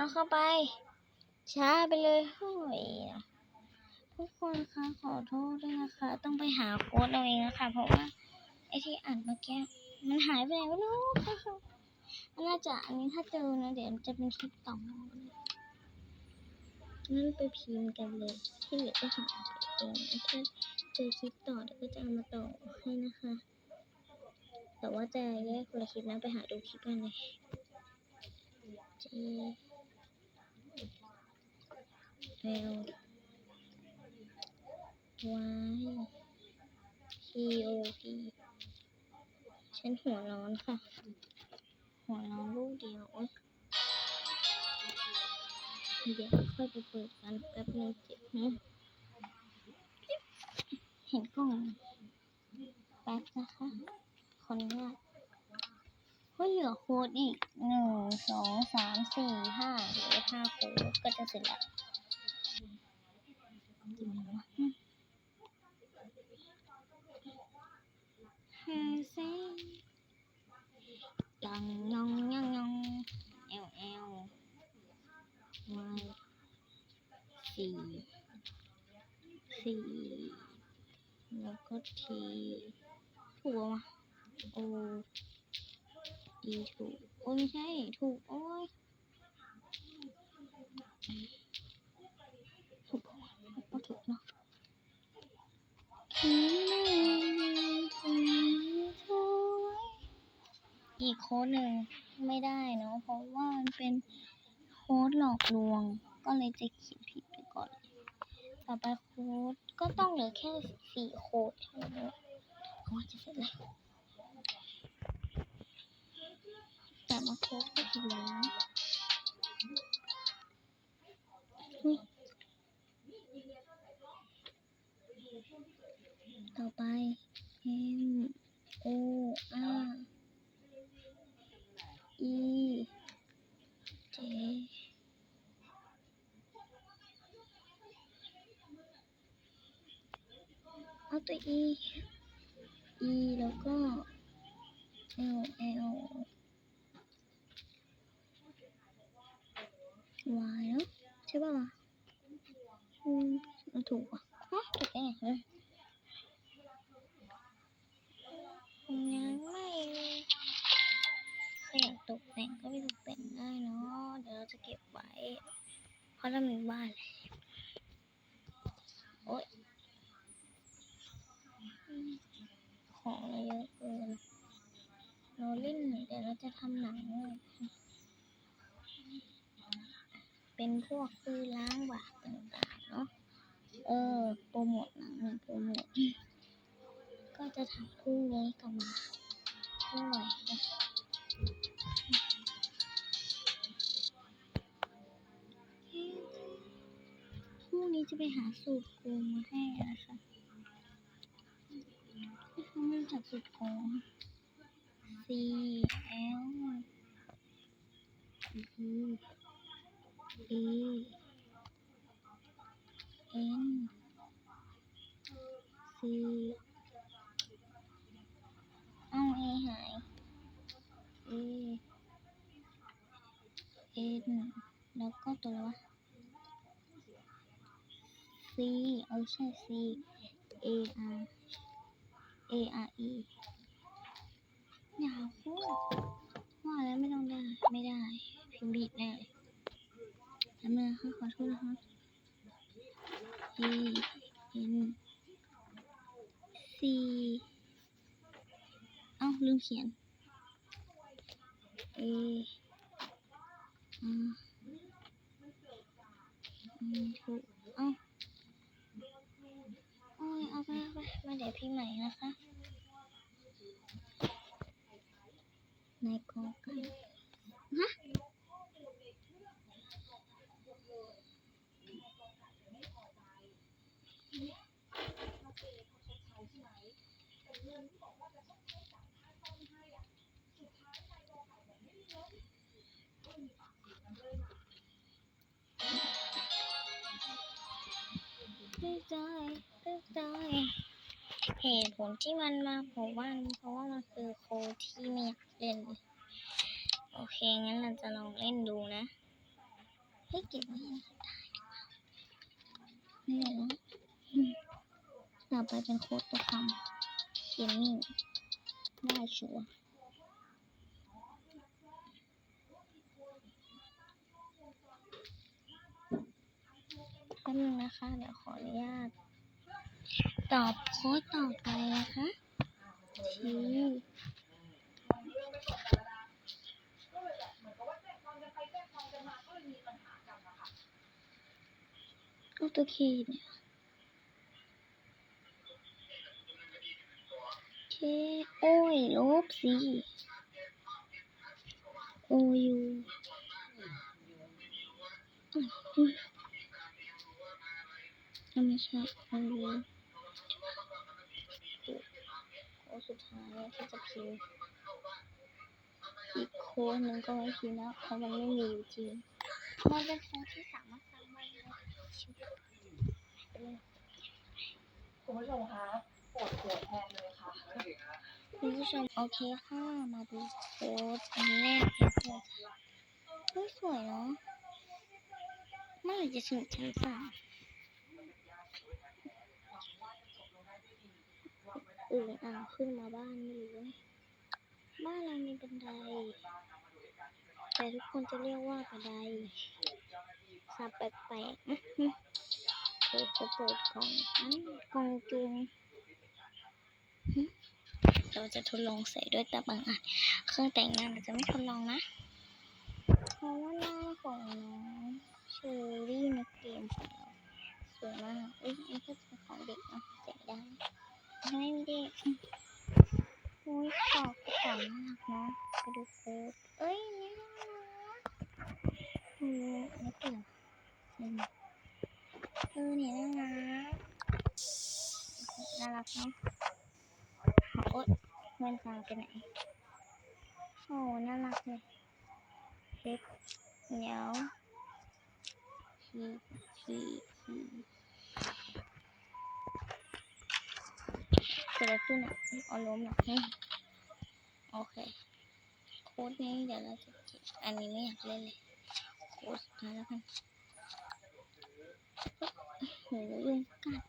เอาเข้าไป ช้าไปเลยโอ้ยทุกคนคะขอโทษด้วยนะคะ ต้องไปหาโค้ดเอาเองนะคะ เพราะว่าไอที่อ่านเมื่อกี้มันหายไปไหนไม่รู้น่าจะอันนี้ถ้าเจอนะเดี๋ยวจะเป็นคลิปต่องั้นไปพิมพ์กันเลย ที่เหลือก็หาเองถ้าเจอคลิปต่อเดี๋ยวก็จะเอามาต่อให้นะคะ แต่ว่าจะแยกคนละคลิปนะไปหาดูคลิปกันเลย J L Y P O D ฉันหัวร้อนค่ะ หัวร้อนลูกเดียวอ๊ยเดี๋ยวค่อยไปเปิดกันแป๊บนึงเจ็บนะเห็นกล้องแป๊บนะคะคนนี้ก็เหลือโค้ดอีกหนึ่งสองสามสี่ห้าหลือห้าโค้ดก็จะเสร็จแล้ว เส้นยังยองยังยองเอลเอลวายสี่สี่แล้วก็ทีถูกวะโอดีถูกโอ้ยไม่ใช่ถูกโอ้ยถูกปะวะก็ถูกเนาะ ค้ดหนึ่งไม่ได้เนาะเพราะว่ามันเป็นโค้ดหลอกลวง ก็เลยจะเขียนผิดไปก่อน ต่อไปโค้ดก็ต้องเหลือแค่สี่โค้ดเท่านั้นโอ้จะเสร็จแล้วแต่มาโค้ดก็ถึงแล้วต่อไป M O R E J เอาตัว E E แล้วก็ L L Y เนอะใช่ป่าวะอืมเอาถูกป่ะฮะถูกได้ไงเฮ้ยยังไม่ ถ้าอยากตกแต่งก็ไปตกแต่งได้เนาะ เดี๋ยวเราจะเก็บไว้ เพราะเรามีบ้านแล้วโอ๊ย ของเราเยอะเกินเราเล่นเดี๋ยวเราจะทำหนังเป็นพวกคือล้างบาปต่างๆเนาะ เออ โปรโมทหนังหนึ่งโปรโมท ก็จะทำพรุ่งนี้กลับมาด้วย สูตรโกงมาให้นะคะที่เขาไม่รู้จักสูตรโกง C L E A N C เอา A หาย A N แล้วก็ตัว เออใช่ C A R A R E อย่าพูดว่าแล้วไม่ต้องได้ ไม่ได้พิมพ์ผิดแน่เลยทำไมคะขอโทษนะคะ E N C เอ้าลืมเขียน A R อืมถูกเอ้าโอ้ยเอาไป เอาไปมาเดี๋ยวพิมพ์ใหม่นะคะในกอไก่ฮะตึ๊กใจใจ เหตุผลที่มันมาโผล่าเพราะว่ามันคือโคที่ไม่อยากเล่น โอเค งั้นเราจะลองเล่นดูนะให้เก็บไว้ให้สุดท้ายดีกว่าไม่เลือแล้วอืมต่อไปเป็นโคตัวคำเกมมิ่งได้ชัวร์แป๊บนึงนะคะ เดี๋ยวขออนุญาต ตอบโค้ดต่อไปนะคะทีก็ตัวเคเนี่ยเคโอ้ยลบสิโอยูไม่ใช่โอยูโค้ด สุดท้ายที่จะพิมพ์อีกโค้ดหนึงก็ไว้พิมพ์แล้วเพราะมันไม่มีอยู่จริงมันเป็นโค้ดที่สามารถสร้างได้เลยชิวไปเลยคุณผู้ชมคะปวดหัวแทนเลยค่ะคุณผู้ชมโอเคค่ะมาดูโค้ดอันแรกกันเลยค่ะเฮ้ยสวยเนาะเมื่อไหร่จะถึงชั้นสาม อื่นอ่างขึ้นมาบ้านไม่รู้เว้ยบ้านเรามีบันได แต่ทุกคนจะเรียกว่าบันไดสับแปลกๆนะเปิดจะเปิดกล่องอันกล่องจุงเราจะทดลองใส่ด้วยแต่บางอันเครื่องแต่งหน้าเราจะไม่ทดลองนะ เพราะว่าหน้าของน้องเชอรี่ในเกมของเราสวยมากอุ้ยอันนี้ก็จะเป็นของเด็กเนาะใส่ได้ ไม่มีเด็กอุ้ยขอบกระเป๋ากนะไปดูโค้ดเอ้ยนี่น่ารักอืออันนี้เปล่าอืมเออเนี่ยน่ารักน่ารักเนาะโอ๊ยเงินฟางไปไหนโอ้น่ารักเลยเล็บเหนียวทีทีที กิดอะไรขึ้นอะเอาล้มหรอโอเค โค้ดนี้เดี๋ยวเราจะเก็บอันนี้ไม่อยากเล่นเลย โค้ดสุดท้ายแล้วกันโหยุงกัด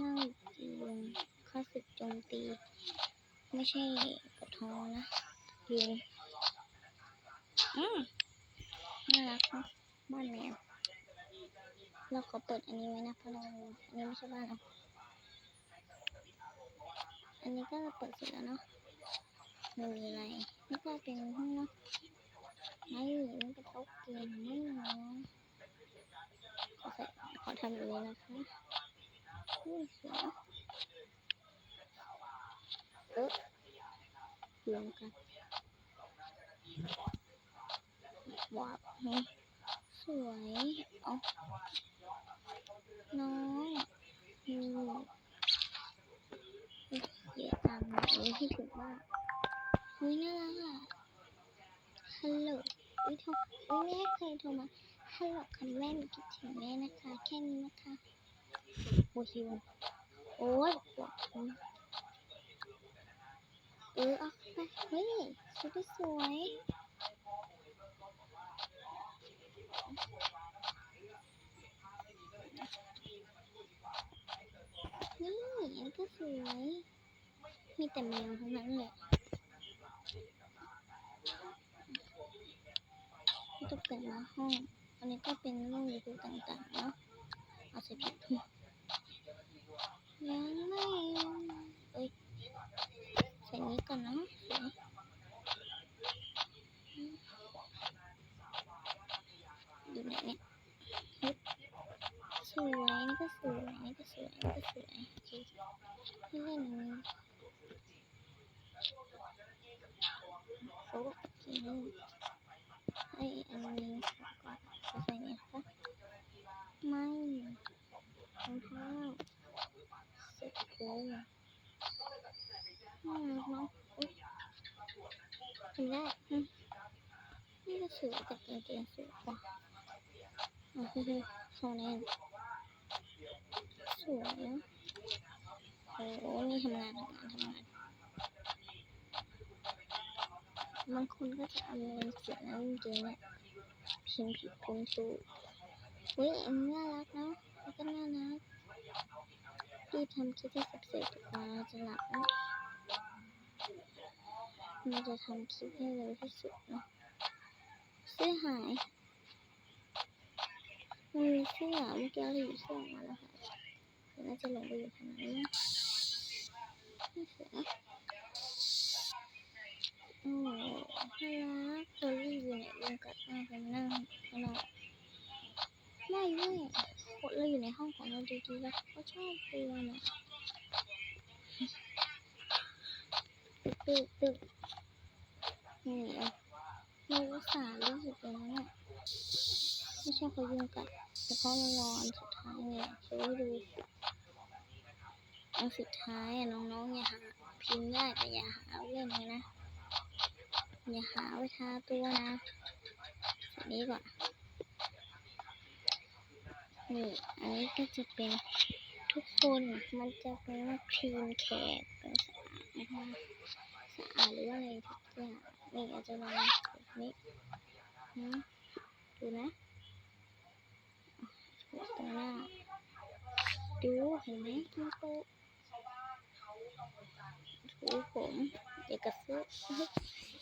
นั่งจีวงข้าศึกโจมตี ไม่ใช่กระท้อนะยุงอืมน่ารักนะบ้านแมวเราขอเปิดอันนี้ไว้นะเพราะเราอันนี้ไม่ใช่บ้านเรา อันนี้ก็เปิดเสร็จแล้วเนาะไม่มีอะไร นี่ก็เป็นห้องเนาะไม่อยู่นี่เป็นโต๊ะเกมไม่เนาะขอทำอย่างนี้นะคะอุ้ยเสียเออรวมกันว้าวนี่สวย เอาน้องนี่ เดี๋ยวตามมานี้ให้ถึงบ้านเฮ้ยน่ารักอะฮัลโหลอุ้ยโทรอุ้ยแม่เคยโทรมาฮัลโหลค่ะแม่หนูคิดถึงแม่นะคะ แค่นี้นะคะโอ้ฮิวโอ้ยปวดท้องเออเอาไปเฮ้ยชุดสวยนี่อันก็สวย มีแต่แมวทั้งนั้นเลยที่ตกแต่งมาห้อง อันนี้ก็เป็นรูปรีวิวต่างๆเนาะเอาใส่ผิดถุง ยังไม่เอ้ยใส่นี้ก่อนนะสวยอยู่ไหนเนี่ยฮึบสวยนี่ก็สวยนี่ก็สวยนี่ก็สวยโอเคให้เล่นอันนี้โอ้โอเค ให้อันนี้ก่อนจะใส่เนี่ยคะไม่รองเท้าเสร็จเลยน่ารักเนาะเห็นได้อืมนี่ก็สวยแต่กางเกงสวยกว่าอะเฮ้ยๆโซแนนสวยนะโอ้โหนี่ทำงานทำงานทำงาน บางคนก็จะเอาเงินเสียนะจริงๆเนี่ยพิมพ์ผิดพิมพ์ถูกอุ้ยอันน่ารักเนาะแล้วก็น่ารักรีบทำคลิปให้เสร็จดีกว่าเราจะหลับแล้วเราจะทำคลิปให้เร็วที่สุดเนาะเสื้อหายมันมีเสื้อเมื่อกี้เราอยู่เสื้อมาแล้วค่ะเดี๋ยวน่าจะลงไปอยู่ทางนั้นนะเสือ โอ้น่ารักตัวรีอยู่ในวงกัดมากเลยนั่งข้างนอกไม่ไม่เราอยู่ในห้องของเราดีๆแล้วก็ชอบกลัวน่ะตึกตึกนี่เอาเราอุตส่าห์รู้สึกเลยนะเนี่ยไม่ใช่เขายุงกัดแต่เพราะมันรออันสุดท้ายเนี่ยเดี๋ยดูอันสุดท้ายน้องๆอย่าหาพิมพ์ได้แต่อย่าหาเรื่องเลยนะ อย่าหาไว้ทาตัวนะสีนี้ก่อน นี่ อันนี้ก็จะเป็นทุกคน มันจะเป็นว่าครีมแขกเป็นสะอาดนะคะสะอาดหรือว่าอะไรทุกอย่างนี่อาจจะลองแบบนี้นะดูนะถูตรงหน้าดูเห็นไหมมันโตถูผม ด็กกระซุ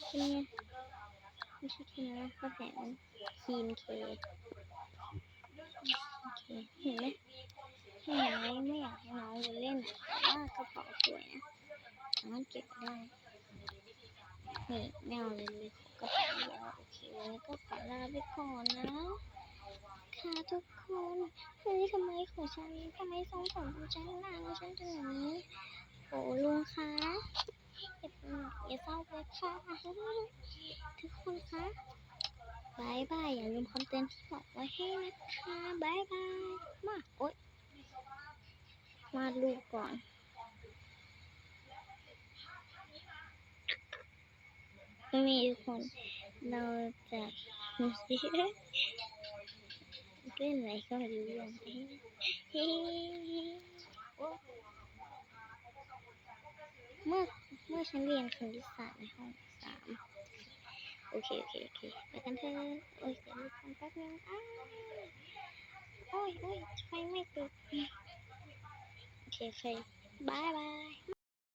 เป็นไงไม่ใช่แค่นั้นนะก็แถมครีมเคโอเคเห็นไหมไม่เห็นไหมไม่อยากให้น้องไปเล่นแต่ว่ากระเป๋าสวยนะสามารถเก็บได้นี่แนวเลยเลยกระเป๋าเดียวโอเควันนี้ก็ขอลาไปก่อนนะค่ะทุกคนเฮ้ยทำไมของฉันทำไมทรงผมของฉันนานของฉันเป็นอย่างนี้โอ้ลุงคะ อย่าอย่าเศร้าเลยค่ะทุกคนคะบายบายอย่าลืมคำเตือนที่บอกไว้ให้นะคะบายบายมาโอ๊ยมาดลูกก่อนมีคนเราจะเล่นอะไรก็ไม่รู้เรื่องเฮ้เมื่อ เมื่อฉันเรียนคณิตศาสตร์ในห้องสามโอเค โอเค โอเคไปกันเถอะโอ้ยเดี๋ยวลูกคนแป๊บนึงอ้าวโอ้ยโอ้ยไฟไม่ติดโอเคโอเคบายบาย